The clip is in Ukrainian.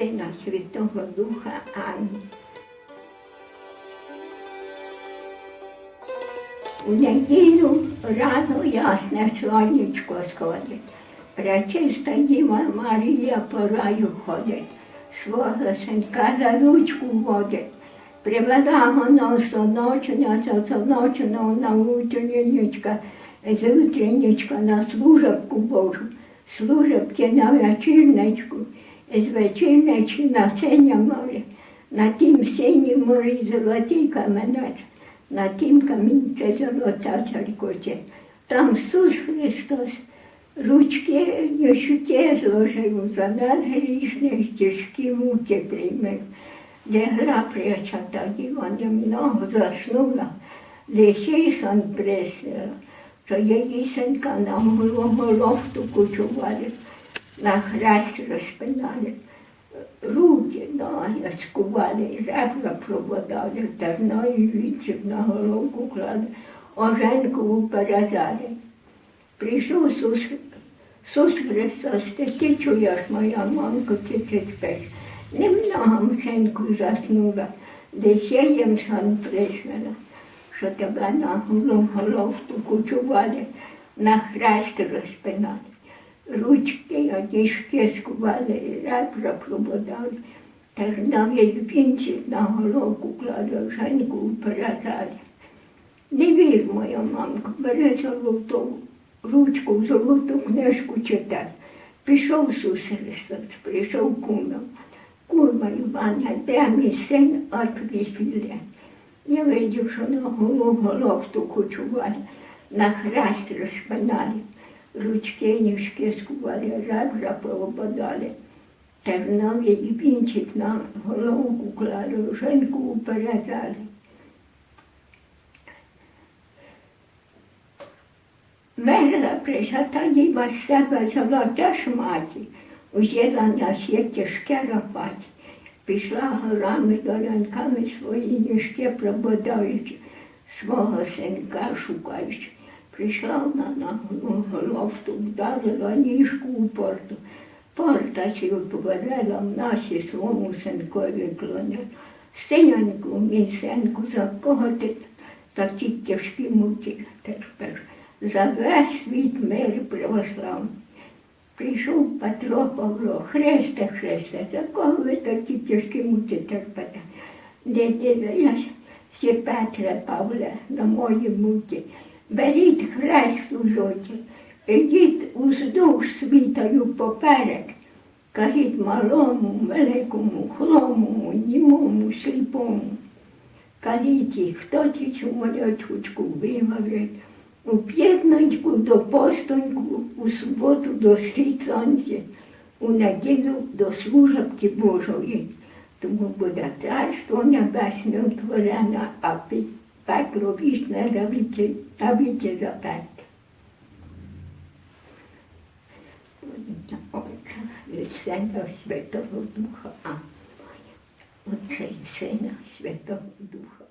Сина Святого Духа. Амінь. У неділю рано ясне сонечко сходить. Пречиста Діва Марія по раю ходить, свого синка за ручку водить. Привела воно соночення, за соночного на утренничка, з утренничка на служебку Божу, служебки на вечірничку, з вечірнички на синє море. На тім синім морі золотий каменець, на тім камінці золота церквоче. Там Ісус Христос ручки нещуке зложив за нас грішних, тяжкі муки приймив. Легла пречата діва, немного заснула, лихий сон присила, що її синка на голову кучували, на хрест розпинали. Руки ноги скували, ребра проводали, терною вічик на головку клали, оженку перезали. Прийшов Сус, Сус Христос, ти, ти чуєш, моя мамко, ти ти спиш. Немного синку заснула, дихаєм сон присвела, що тебе на голову головку кучували, на хрест розпинали. Ручки, одіжки скували, ребра прободали, терновий вінчик на головку кладе, женьку передали. Не вір, моя мамка, бери золоту ручку, золоту книжку читай. Пішов Христос, прийшов кумом. Курма Іваня, де мій син отвіфіле. Я видів, що на голову головку кучували, на хрест розпинали, ручки, ніжки скували, ребра поободали. Терновий вінчик на головку клали, женку передали. Мерла пришата діва з себе золоте шматі, узяла на ще тяжке рапаті. Пішла горами долянками свої ніжки прободаючи, свого синка шукаючи. Прийшла вона на головку, вдарила ніжку у порту. Порта чи отворила в наші свому синкові клоня. Синянку, мій синку, за кого ти такі тяжкі муки терпиш? За весь світ мир православний. Прийшов Петро Павло, Христе, Христе, за кого ви такі тяжкі муки терпите? Не дивилась, всі Петре, Павле, на мої муки. Беріть хрест у жоті, ідіть уздовж світою поперек. Кажіть малому, великому, хромому, німому, сліпому. Каліті, хто ті цю молодючку виговорить, у п'ятничку до постоньку, у суботу до схід сонця, у неділю до служебки Божої. Тому буде царство небесне утворене, а під пекло вічне давіте, давіте заперте. Отця і Сина Святого Духа. Амінь. Отця і Сина Святого Духа.